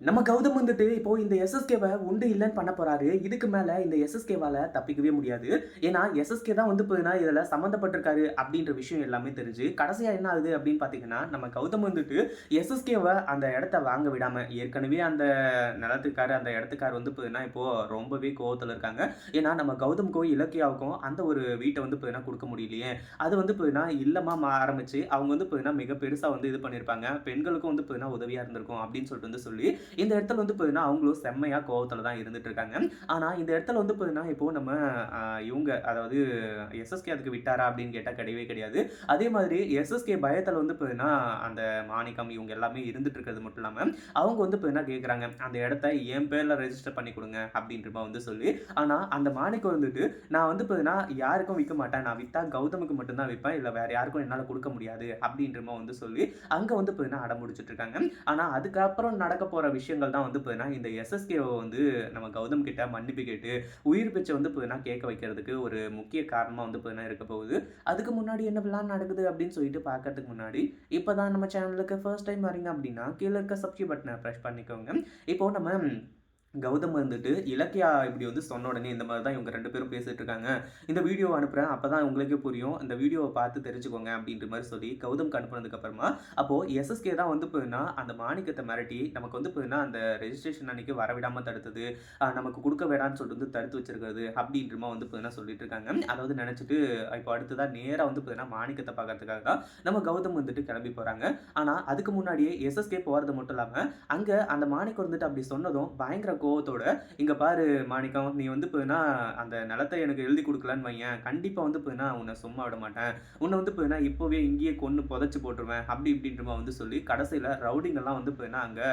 நம்ம கௌதம் வந்துட்டு இப்போ இந்த எஸ்எஸ்கேவை உண்டு இல்லைன்னு பண்ண போறாரு. இதுக்கு மேல இந்த எஸ்எஸ்கேவால தப்பிக்கவே முடியாது. ஏன்னா எஸ்எஸ்கே தான் வந்து போதுன்னா இதுல சம்மந்தப்பட்டிருக்காரு அப்படின்ற விஷயம் எல்லாமே தெரிஞ்சு கடைசியா என்ன ஆகுது அப்படின்னு பாத்தீங்கன்னா நம்ம கௌதம் வந்துட்டு எஸ்எஸ்கேவை அந்த இடத்த வாங்க விடாம ஏற்கனவே அந்த நிலத்துக்காரு அந்த இடத்துக்கார் வந்து போதுன்னா இப்போ ரொம்பவே கோவத்துல இருக்காங்க. ஏன்னா நம்ம கௌதம்க்கும் இலக்கியாவுக்கும் அந்த ஒரு வீட்டை வந்து போதுன்னா கொடுக்க முடியலையே. அது வந்து போதுன்னா இல்லமா மா- ஆரம்பிச்சு அவங்க வந்து போதுன்னா மிக பெருசா வந்து இது பண்ணியிருப்பாங்க பெண்களுக்கும் வந்து போதுன்னா உதவியா இருந்திருக்கும் அப்படின்னு சொல்லிட்டு வந்து சொல்லி இந்த இடத்துல வந்து பார்த்தீங்கன்னா அவங்களும் செம்மையா கோவத்துல தான் இருந்துட்டு இருக்காங்க. ஆனால் இந்த இடத்துல வந்து பார்த்தீங்கன்னா இப்போது நம்ம இவங்க அதாவது எஸ்எஸ்கே அதுக்கு விட்டாரா அப்படின்னு கேட்டால் கிடையவே கிடையாது. அதே மாதிரி எஸ்எஸ்கே பயத்தில் வந்து பார்த்தீங்கன்னா அந்த மாணிக்கம் இவங்க எல்லாமே இருந்துட்டு இருக்கிறது மட்டும் இல்லாமல் அவங்க வந்து பார்த்தீங்கன்னா கேட்குறாங்க அந்த இடத்த என் பேரில் ரெஜிஸ்டர் பண்ணி கொடுங்க அப்படின்றமா வந்து சொல்லி. ஆனா அந்த மாணிக்கம் வந்துட்டு நான் வந்து பார்த்தீங்கன்னா யாருக்கும் விற்க மாட்டேன். நான் விற்றா கௌதமுக்கு மட்டும்தான் விற்பேன். இல்லை வேற யாருக்கும் என்னால் கொடுக்க முடியாது அப்படின்றமா வந்து சொல்லி அங்கே வந்து பார்த்தீங்கன்னா அடம் முடிச்சிட்டு இருக்காங்க. ஆனால் அதுக்கப்புறம் நடக்க போற விஷயங்கள் தான் வந்து பார்த்தீங்கன்னா இந்த எஸ்எஸ்கேவை வந்து நம்ம கௌதம் கிட்ட மன்னிப்பு கேட்டு உயிர் பிச்சை வந்து பார்த்தீங்கன்னா கேட்க வைக்கிறதுக்கு ஒரு முக்கிய காரணமாக வந்து பார்த்தீங்கன்னா இருக்க போகுது. அதுக்கு முன்னாடி என்ன பிளான் நடக்குது அப்படின்னு சொல்லிட்டு பார்க்கறதுக்கு முன்னாடி இப்போ தான் நம்ம சேனலுக்கு ஃபர்ஸ்ட் டைம் வரீங்க அப்படின்னா கீழே இருக்க சப்ஸ்கிரைப் பட்டனை ப்ரெஸ் பண்ணிக்கோங்க. இப்போ நம்ம கௌதம் வந்துட்டு இலக்கியா இப்படி வந்து சொன்ன உடனே இந்த மாதிரி தான் இவங்க ரெண்டு பேரும் பேசிட்டு இருக்காங்க. இந்த வீடியோ அனுப்புகிறேன் அப்போ தான் உங்களுக்கே புரியும். இந்த வீடியோவை பார்த்து தெரிஞ்சுக்கோங்க அப்படின்ற மாதிரி சொல்லி கௌதம்க்கு அனுப்புனதுக்கப்புறமா அப்போது எஸ்எஸ்கே தான் வந்து போயின்னா அந்த மாணிக்கத்தை மிரட்டி நமக்கு வந்து போயின்னா அந்த ரெஜிஸ்ட்ரேஷன் அன்றைக்கி வரவிடாமல் தடுத்தது நமக்கு கொடுக்க வேடாம்னு சொல்லிட்டு வந்து தடுத்து வச்சிருக்கிறது அப்படின்றமா வந்து போயின்னா சொல்லிட்டு இருக்காங்க. அதாவது நினச்சிட்டு இப்போ அடுத்ததான் நேராக வந்து போயின்னா மாணிக்கத்தை பார்க்கறதுக்காக தான் நம்ம கௌதம் வந்துட்டு கிளம்பி போகிறாங்க ஆனால் அதுக்கு முன்னாடியே எஸ்எஸ்கே போகிறது மட்டும் இல்லாமல் அங்கே அந்த மாணிக்கம் வந்துட்டு அப்படி சொன்னதும் பயங்கர கோவத்தோட இங்க பாரு மாணிக்கம் நீ வந்து போயின்னா அந்த நிலத்தை எனக்கு எழுதி கொடுக்கலான்னு வையேன். கண்டிப்பா வந்து போயின்னா உன்னை சும்மா விட மாட்டேன். உன்னை வந்து போயின்னா இப்போவே இங்கேயே கொண்டு புதைச்சு போட்டுருவேன். அப்படி இப்படின்றமா வந்து சொல்லி கடைசியில் ரவுடிங்கெல்லாம் வந்து போயின்னா அங்கே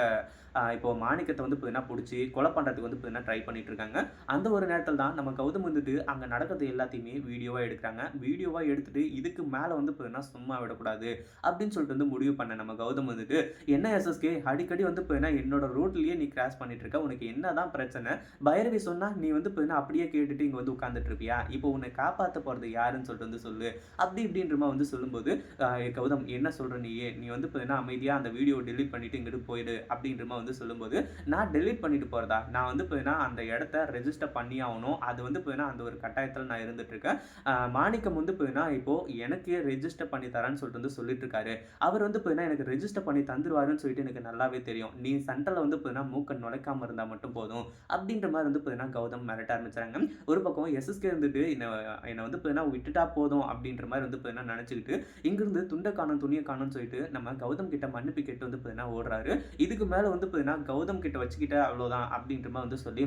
இப்போ மாணிக்கத்தை வந்து போயின்னா பிடிச்சி கொலை பண்ணுறதுக்கு வந்து போயின்னா ட்ரை பண்ணிட்டு இருக்காங்க. அந்த ஒரு நேரத்தில் தான் நம்ம கௌதம் வந்துட்டு அங்கே நடக்கிறது எல்லாத்தையுமே வீடியோவாக எடுக்கிறாங்க. வீடியோவாக எடுத்துட்டு இதுக்கு மேலே வந்து போயின்னா சும்மா விடக்கூடாது அப்படின்னு சொல்லிட்டு வந்து முடிவு பண்ண நம்ம கௌதம் வந்துட்டு என்ன எஸ்எஸ்கே அடிக்கடி வந்து போயின்னா என்னோட ரூட்லயே நீ கிராஸ் பண்ணிட்டு இருக்க. உனக்கு என்னதான் பிரச்சனை? பைரவி சொன்னா நீ வந்து போயின்னா அப்படியே கேட்டுட்டு இங்க வந்து உட்காந்துட்டு இருப்பியா? இப்போ உன்னை காப்பாற்ற போறது யாருன்னு சொல்லிட்டு வந்து சொல்லு. அப்படி இப்படின்றமா வந்து சொல்லும்போது கௌதம் என்ன சொல்ற நீயே? நீ வந்து போயின்னா அமைதியா அந்த வீடியோ டெலீட் பண்ணிட்டு இங்கிட்டு போயிடு அப்படின்றமா வந்து சொல்லும்போது நான் டெலீட் பண்ணிட்டு போறதா? நான் வந்து போயின்னா அந்த இடத்த ரெஜிஸ்டர் பண்ணி ஆகணும் அது வந்து போயின்னா அந்த ஒரு கட்டாயத்தில் நான் இருந்துட்டு இருக்கேன் மாணிக்கம் வந்து போயின்னா இப்போ எனக்கு ரெஜிஸ்டர் பண்ணி தரேன்னு சொல்லிட்டு வந்து சொல்லிட்டு இருக்காரு அவர் வந்து போயின்னா எனக்கு ரெஜிஸ்டர் பண்ணி தந்துருவாருன்னு சொல்லிட்டு எனக்கு நல்லாவே தெரியும். நீ சென்டரில் வந்து போயின்னா மூக்க நுழைக்காம இருந்தால் மட்டும் போதும். அப்படின்ற மாதிரி வந்து பார்த்தீங்கன்னா கௌதம் மிரட்ட ஆரம்பிச்சாங்க. ஒரு பக்கம் எஸ்எஸ்கே இருந்துட்டு என்னை என்னை வந்து பார்த்தீங்கன்னா விட்டுட்டா போதும் அப்படின்ற மாதிரி வந்து பார்த்தீங்கன்னா நினச்சிக்கிட்டு இங்கிருந்து துண்டை காணும் துணியை காணும்னு சொல்லிட்டு நம்ம கௌதம் கிட்ட மன்னிப்பு கேட்டு வந்து பார்த்தீங்கன்னா ஓடுறாரு. இதுக்கு மேலே வந்து பார்த்தீங்கன்னா கௌதம் கிட்ட வச்சுக்கிட்ட அவ்வளோதான் அப்படின்ற மாதிரி வந்து சொல்லி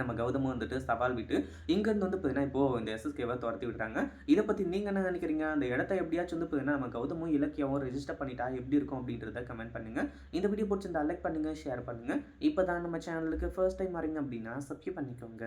நம்ம கௌதமும் வந்துட்டு சவால் விட்டு இங்கேருந்து வந்து பார்த்தீங்கன்னா இப்போது இந்த எஸ்எஸ்கேவை துரத்தி விடுறாங்க இதை பற்றி நீங்கள் என்ன நினைக்கிறீங்க? அந்த இடத்த எப்படியாச்சும் வந்து பார்த்தீங்கன்னா நம்ம கௌதமும் இலக்கியாவும் ரெஜிஸ்டர் பண்ணிட்டா எப்படி இருக்கும் அப்படின்றத கமெண்ட் பண்ணுங்கள் இந்த வீடியோ பிடிச்சிருந்தா லைக் பண்ணுங்கள் ஷேர் பண்ணுங்கள் இப்போ தான் நம்ம சேனலுக்கு ஃபர்ஸ்ட் டைம் வரீங்க அப்படின்னா சப்ஸ்கிரைப் பண்ணிக்கோங்க.